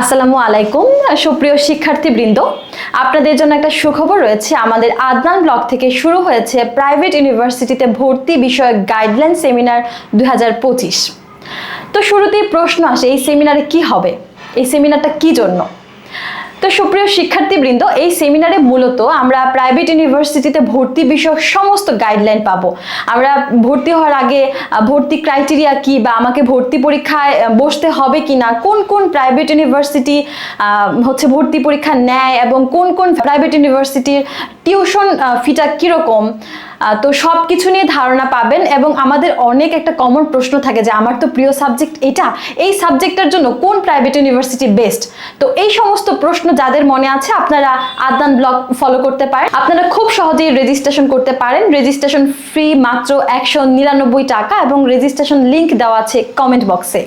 আসসালামু আলাইকুম, সুপ্রিয় শিক্ষার্থীবৃন্দ। আপনাদের জন্য একটা সুখবর রয়েছে। আমাদের আদনান ব্লক থেকে শুরু হয়েছে প্রাইভেট ইউনিভার্সিটিতে ভর্তি বিষয়ক গাইডলাইন সেমিনার দু হাজার পঁচিশ। তো শুরুতেই প্রশ্ন আসে, এই সেমিনারে কি হবে? এই সেমিনারটা কি জন্য? তো সুপ্রিয় শিক্ষার্থীবৃন্দ, এই সেমিনারে মূলত আমরা প্রাইভেট ইউনিভার্সিটিতে ভর্তি বিষয়ক সমস্ত গাইডলাইন পাবো। আমরা ভর্তি হওয়ার আগে ভর্তি ক্রাইটেরিয়া কি বা আমাকে ভর্তি পরীক্ষায় বসতে হবে কি না কোন কোন প্রাইভেট ইউনিভার্সিটি হচ্ছে ভর্তি পরীক্ষা নেয় এবং কোন কোন প্রাইভেট ইউনিভার্সিটির টিউশন ফিটা কীরকম তো সব কিছু নিয়ে ধারণা পাবেন এবং আমাদের অনেক একটা কমন প্রশ্ন থাকে যে আমার তো প্রিয় সাবজেক্ট এটা। এই সাবজেক্টের জন্য কোন প্রাইভেট ইউনিভার্সিটি বেস্ট তো এই সমস্ত প্রশ্ন যাদের মনে আছে, আপনারা আদান ব্লগ ফলো করতে পারেন। আপনারা খুব সহজেই রেজিস্ট্রেশন করতে পারেন। রেজিস্ট্রেশন ফ্রি মাত্র একশো নিরানব্বই টাকা এবং রেজিস্ট্রেশন লিংক দেওয়া আছে কমেন্ট বক্সে